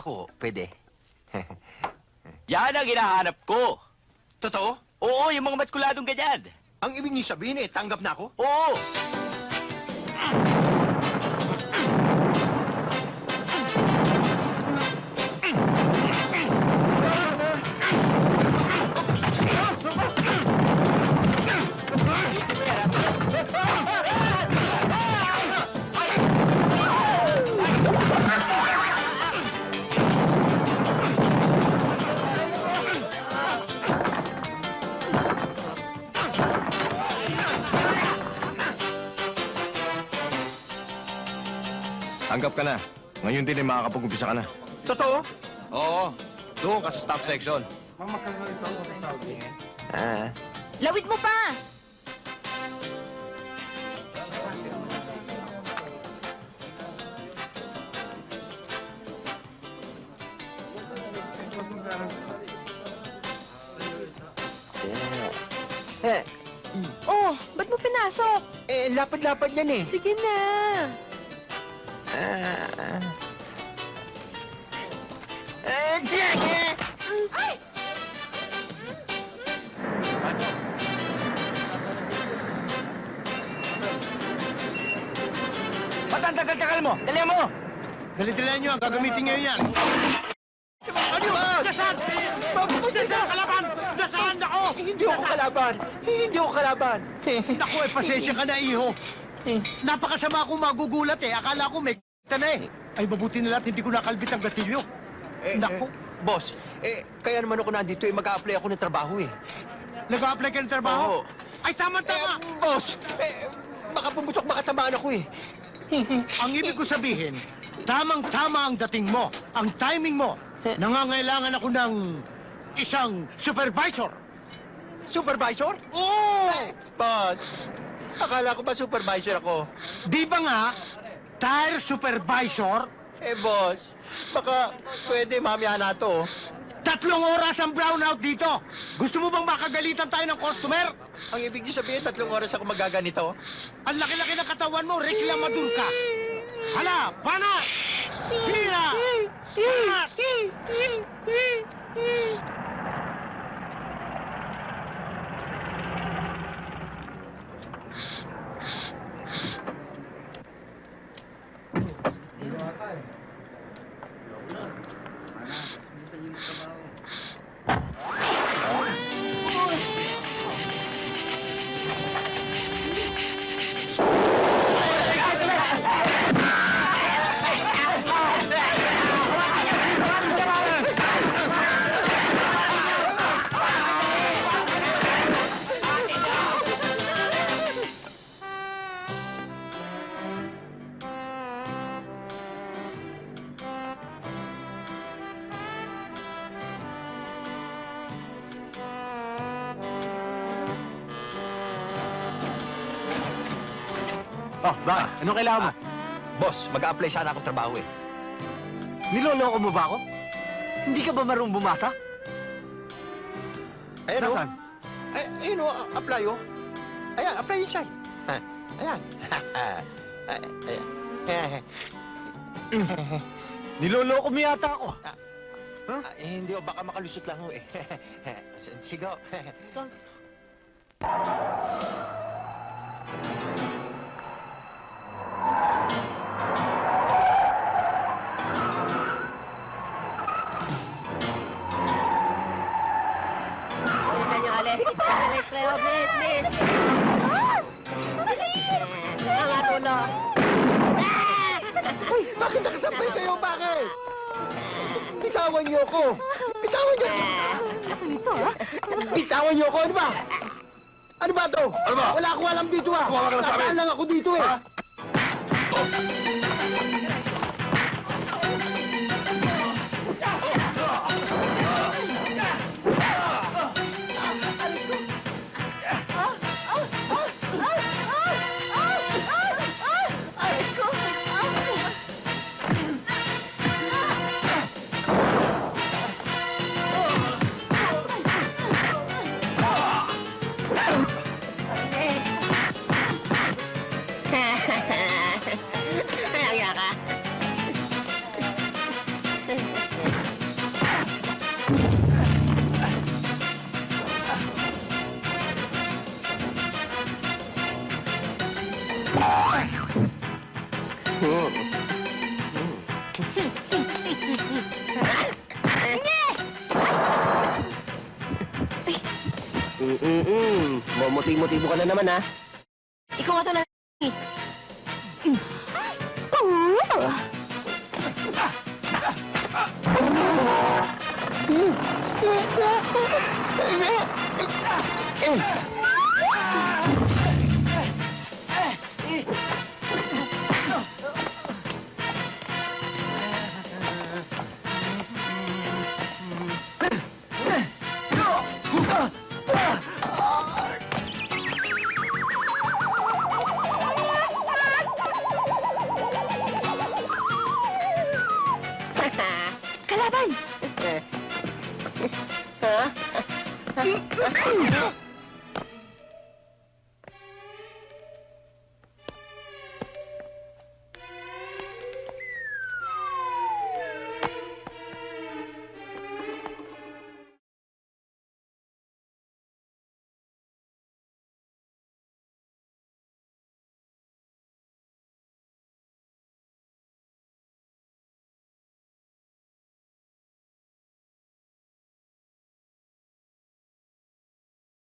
Ako, pwede. Yan ang hinahanap ko. Totoo? Oo, yung mga maskuladong ganyan. Ang ibig niyo sabihin eh, tanggap na ako? Oo. Tanggap ka na. Ngayon din ay makakapag-umpisa ka na. Totoo? Oo. Doon ka sa staff section. Ah. Lawit mo pa! Eh, Oh, ba't mo pinasok? eh, lapad-lapad yan eh. Sige na. Ah. Ba't ang tagal-tagal mo? Dali mo! Dali-dalihan nyo, ang gagamitin ngayon yan. Ano ba? Nasaan? Nasaan kalaban? Nasaan ako? Hindi ako kalaban. Hindi ako kalaban. Naku, eh, pasensya ka na, iho. Napakasama akong magugulat eh. Akala ko may k***a na eh. Ay, mabuti na lahat, hindi ko nakalbit ang gatilyo. Eh, Naku. eh, boss, eh, kaya naman ako nandito eh, mag-a-apply ako ng trabaho eh. Nag-a-apply ka ng trabaho? Oo. Ay, Eh, tama-tama. boss, eh, baka pumutok, baka tamaan ako eh. Ang ibig ko sabihin, tamang-tama ang dating mo, ang timing mo. Nangangailangan ako ng isang supervisor. Supervisor? Oo! Eh, boss, akala ko ba supervisor ako? Di ba nga, tire supervisor, Eh, boss, baka pwede mamaya na to. tatlong oras ang brownout dito. Gusto mo bang makagalitan tayo ng customer? Ang ibig niyo sabihin, tatlong oras ako magaganito? Ang laki-laki ng katawan mo, reklamador ka. Hala, banat! Hira! Banat! Oh, bakit? Anong kailangan mo? Boss, mag-a-apply sana akong trabaho eh. Niloloko mo ba ako? Hindi ka ba marunong bumasa? Ayan o. Nasaan? Eh, ayun o, apply o. Ayan, apply inside. Ha, Ayan. Ay, Ayan. Niloloko mo yata ako. Ah, eh, hindi o, baka makalusot lang o eh. Sigaw. Bilisan Alis kayo, please, please. Tulong. Uy, bakit nakasampay kayo? Bakit? Bitawan niyo ako. Bitawan niyo ako. Nito, ha? Bitawan niyo ako. Ano ba? Ano ba to? Ano ba? Wala akong alam dito ah. Kumawa ka lang sa. Nasaan lang ako dito eh. Mm-mm. Mumuti-mutibo ka na naman, ha? Ikaw nga to na. Kalaban! Ha?